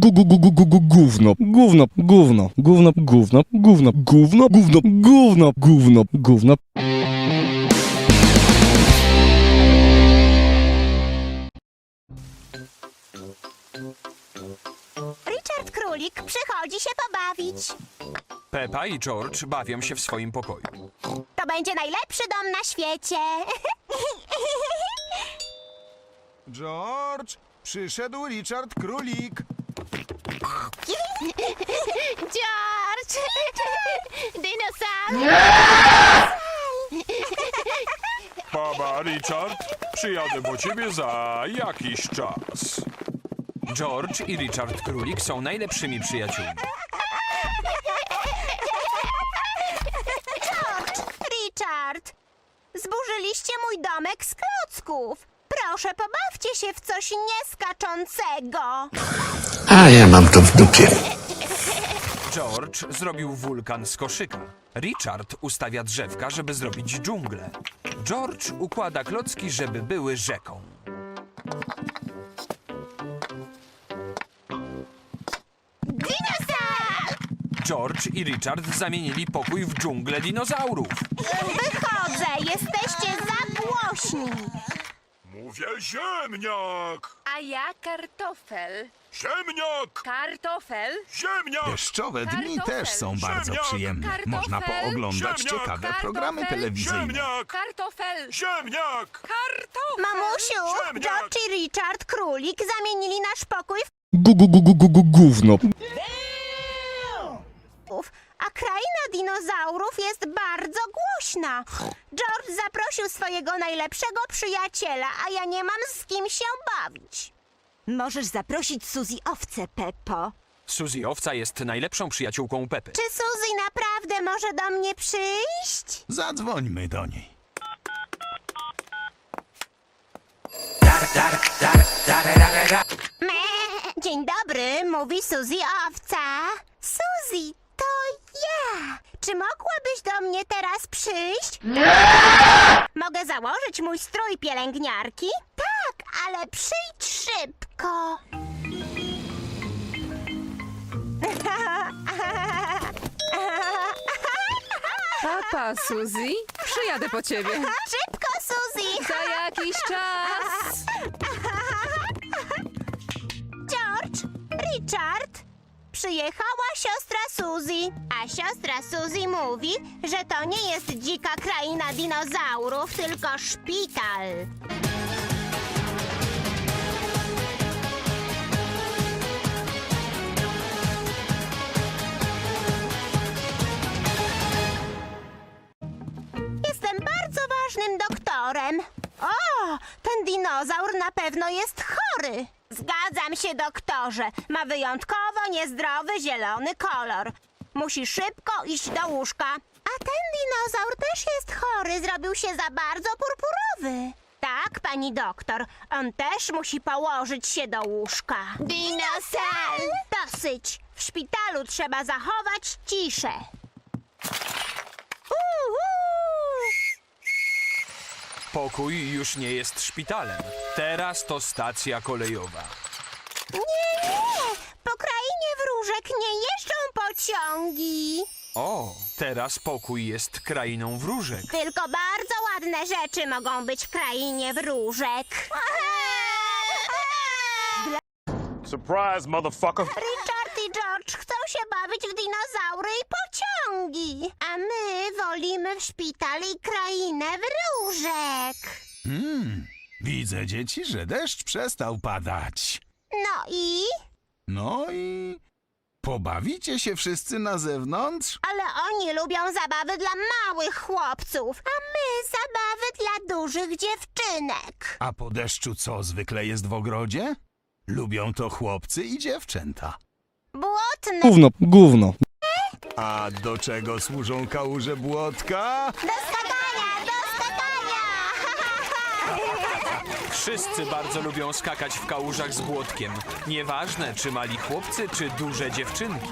gu, gu, gu, gu, gu, gu, gówno, gówno, gówno, gówno, gówno, gówno, gówno, gówno, gówno, gówno, gówno. Richard Królik przychodzi się pobawić. Pepa i George bawią się w swoim pokoju. To będzie najlepszy dom na świecie. George, przyszedł Richard Królik. George! Dinosaur! Baba, Richard, przyjadę po ciebie za jakiś czas. George i Richard Królik są najlepszymi przyjaciółmi. George! Richard! Zburzyliście mój domek z klocków. Proszę, pobawcie się w coś nieskaczącego. A ja mam to w dupie. George zrobił wulkan z koszyka. Richard ustawia drzewka, żeby zrobić dżunglę. George układa klocki, żeby były rzeką. Dinosaur! George i Richard zamienili pokój w dżunglę dinozaurów. Wychodzę, jesteście za głośni. Mówię ziemniak! A ja kartofel. Ziemniak! Kartofel? Ziemniak! Deszczowe dni Kartofel. też są bardzo Ziemniak. przyjemne. Kartofel. Można pooglądać Ziemniak. ciekawe programy Kartofel. telewizyjne. Ziemniak! Kartofel. Ziemniak! Kartofel. Mamusiu, Ziemniak. George i Richard Królik zamienili nasz pokój Gu, gu, gu, gu, gu, gu, gówno. w pów, kraina dinozaurów jest bardzo głośna. George zaprosił swojego najlepszego przyjaciela, a ja nie mam z kim się bawić. Możesz zaprosić Suzy owce, Peppo. Suzy Owca jest najlepszą przyjaciółką Pepy. Czy Suzy naprawdę może do mnie przyjść? Zadzwońmy do niej. Me. Dzień dobry, mówi Suzy Owca. Suzy. Czy mogłabyś do mnie teraz przyjść? Mogę założyć mój strój pielęgniarki? Tak, ale przyjdź szybko. Papa, Suzy. Przyjadę po ciebie. Szybko, Suzy! Za jakiś czas. George, Richard, przyjechała siostra Suzy, a siostra Suzy mówi, że to nie jest dzika kraina dinozaurów, tylko szpital. Jestem bardzo ważnym doktorem. Dinozaur na pewno jest chory. Zgadzam się, doktorze. Ma wyjątkowo niezdrowy zielony kolor. Musi szybko iść do łóżka. A ten dinozaur też jest chory. Zrobił się za bardzo purpurowy. Tak, pani doktor. On też musi położyć się do łóżka. Dinosaur! Dosyć. W szpitalu trzeba zachować ciszę. Pokój już nie jest szpitalem. Teraz to stacja kolejowa. Nie, nie! Po krainie wróżek nie jeżdżą pociągi. O, teraz pokój jest krainą wróżek. Tylko bardzo ładne rzeczy mogą być w krainie wróżek. Surprise, motherfucker! Richard i George chcą się bawić w dinozaury i pociągi, a my wolimy w szpital i krainę wróżek. Hmm, widzę dzieci, że deszcz przestał padać. No i? No i... Pobawicie się wszyscy na zewnątrz? Ale oni lubią zabawy dla małych chłopców, a my zabawy dla dużych dziewczynek. A po deszczu co zwykle jest w ogrodzie? Lubią to chłopcy i dziewczęta. Błotne Gówno, gówno. A do czego służą kałuże błotka? do skakania, do skakania! Wszyscy bardzo lubią skakać w kałużach z błotkiem. Nieważne, czy mali chłopcy, czy duże dziewczynki.